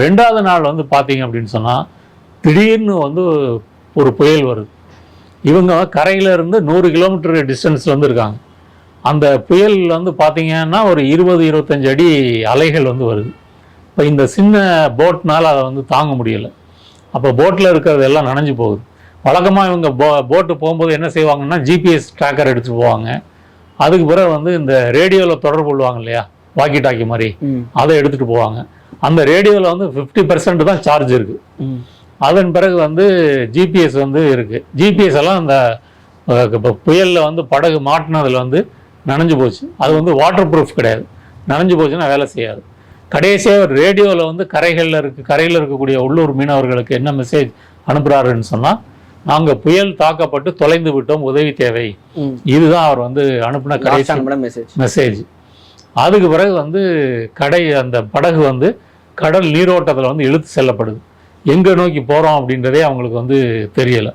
ரெண்டாவது நாள் வந்து பார்த்தீங்க அப்படின்னு சொன்னால் திடீர்னு வந்து ஒரு புயல் வருது. இவங்க கரையில இருந்து நூறு கிலோமீட்டர் டிஸ்டன்ஸில் வந்து இருக்காங்க. அந்த புயல் வந்து பார்த்தீங்கன்னா ஒரு இருபது இருபத்தஞ்சு அடி அலைகள் வந்து வருது. இப்போ இந்த சின்ன போட்னால அதை வந்து தாங்க முடியலை. அப்போ போட்டில் இருக்கிறது எல்லாம் நனைஞ்சு போகுது. வழக்கமாக இவங்க போ போட்டு போகும்போது என்ன செய்வாங்கன்னா ஜிபிஎஸ் ட்ராக்கர் எடுத்துகிட்டு போவாங்க. அதுக்கு பிறகு வந்து இந்த ரேடியோவில் தொடர்பு கொள்வாங்க இல்லையா? வாக்கி டாக்கி மாதிரி. அதை எடுத்துகிட்டு போவாங்க. அந்த ரேடியோவில் வந்து ஃபிஃப்டி பர்சன்ட் தான் சார்ஜ் இருக்குது அதன் பிறகு வந்து ஜிபிஎஸ் வந்து இருக்குது ஜிபிஎஸ் எல்லாம் அந்த இப்ப புயலில் வந்து படகு மாட்டினதில் வந்து நனைஞ்சு போச்சு. அது வந்து வாட்டர் ப்ரூஃப் கிடையாது. நனைஞ்சு போச்சுன்னா வேலை செய்யாது. கடைசியாக ஒரு ரேடியோவில் வந்து கரைகளில் இருக்க கரையில் இருக்கக்கூடிய உள்ளூர் மீனவர்களுக்கு என்ன மெசேஜ் அனுப்புகிறாருன்னு சொன்னால் நாங்கள் புயல் தாக்கப்பட்டு தொலைந்து விட்டோம் உதவி தேவை. இதுதான் அவர் வந்து அனுப்பின கடைசி மெசேஜ் மெசேஜ் அதுக்கு பிறகு வந்து கடை அந்த படகு வந்து கடல் நீரோட்டத்தில் வந்து இழுத்து செல்லப்படுது. எங்கே நோக்கி போகிறோம் அப்படின்றதே அவங்களுக்கு வந்து தெரியலை.